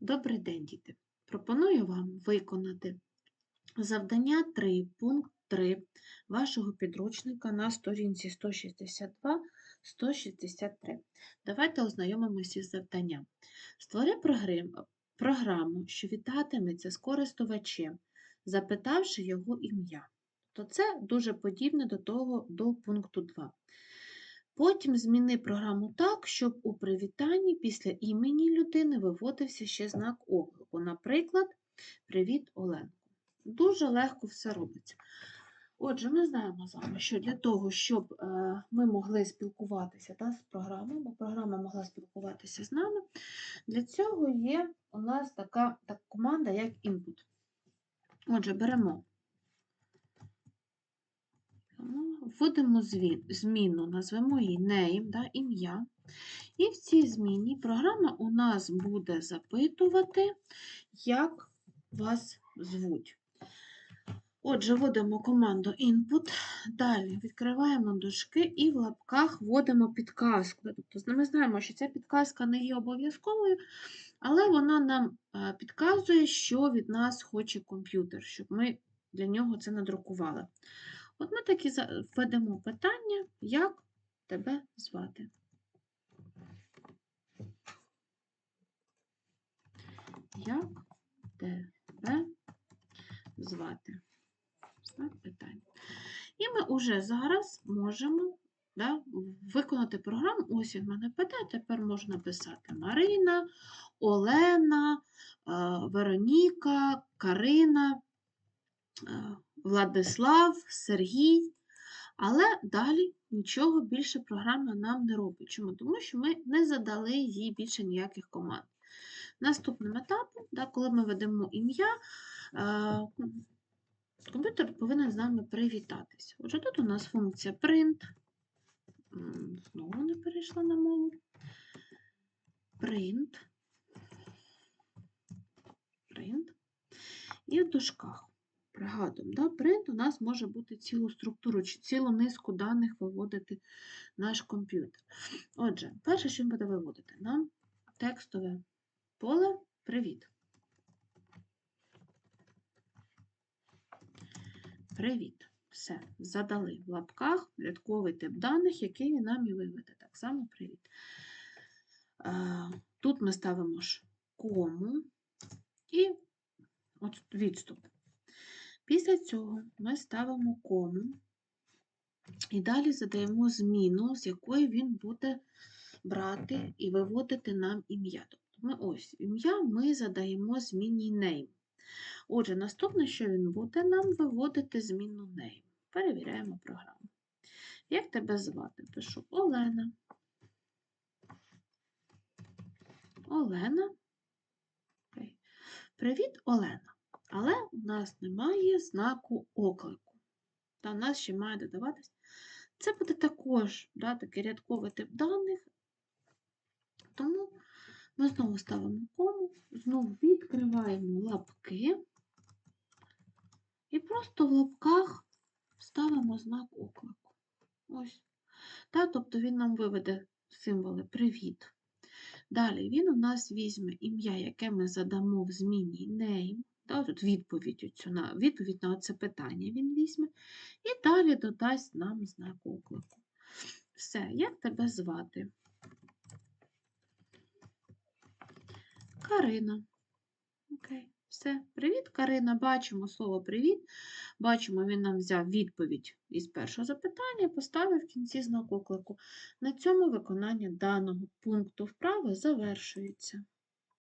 Добрий день, діти! Пропоную вам виконати завдання 3, пункт 3 вашого підручника на сторінці 162-163. Давайте ознайомимося з завданням. Створи програму, що вітатиметься з користувачем, запитавши його ім'я. То це дуже подібне до того до пункту 2. Потім зміни програму так, щоб у привітанні після імені людини виводився ще знак оклику. Наприклад, Привіт, Оленко. Дуже легко все робиться. Отже, ми знаємо з вами, що для того, щоб е, ми могли спілкуватися та, з програмою, бо програма могла спілкуватися з нами, для цього є у нас така, така команда, як input. Отже, беремо Вводимо зміну, назвемо її name, да, ім'я. І в цій зміні програма у нас буде запитувати, як вас звуть. Отже, вводимо команду input, далі відкриваємо дужки і в лапках вводимо підказку. Тобто ми знаємо, що ця підказка не є обов'язковою, але вона нам е, підказує, що від нас хоче комп'ютер, щоб ми для нього це надрукували. От ми таки за- введемо питання, як тебе звати. Як тебе звати? Знак питання. І ми вже зараз можемо да, виконати програму. Ось він мене питає, тепер можна написати Марина, Олена, Вероніка, Карина, Владислав, Сергій. Але далі нічого більше програма нам не робить. Чому? Тому що ми не задали їй більше ніяких команд. Наступним етапом, да, коли ми ведемо ім'я, е, комп'ютер повинен з нами привітатися. Отже, тут у нас функція print. Знову не перейшла на мову. Print. Print. І в дужках. Пригадуємо, да? print у нас може бути цілу структуру чи цілу низку даних виводити наш комп'ютер. Отже, перше, що він буде виводити, нам текстове поле Привіт. Привіт. Все, задали в лапках рядковий тип даних, який він нам і виведе. Так само привіт. Тут ми ставимо ж кому і от відступ. Після цього ми ставимо кому і далі задаємо зміну, з якої він буде брати і виводити нам ім'я. Тобто ми ось ім'я ми задаємо зміні name. Отже, наступне, що він буде нам виводити зміну name. Перевіряємо програму. Як тебе звати? Пишу Олена. Олена. Привіт, Олена. Але у нас немає знаку оклику. Та у нас ще має додаватись. Це буде також да, такий рядковий тип даних. Тому ми знову ставимо кому, знову відкриваємо лапки і просто в лапках ставимо знак оклику. Ось. Та, тобто він нам виведе символи Привіт. Далі він у нас візьме ім'я, яке ми задамо в зміні name. Та, відповідь, оцю, на, відповідь на це питання він візьме. І далі додасть нам знак оклику. Все, як тебе звати? Карина. Окей, все. Привіт, Карина. Бачимо слово привіт. Бачимо, він нам взяв відповідь із першого запитання, і поставив в кінці знак оклику. На цьому виконання даного пункту вправи завершується.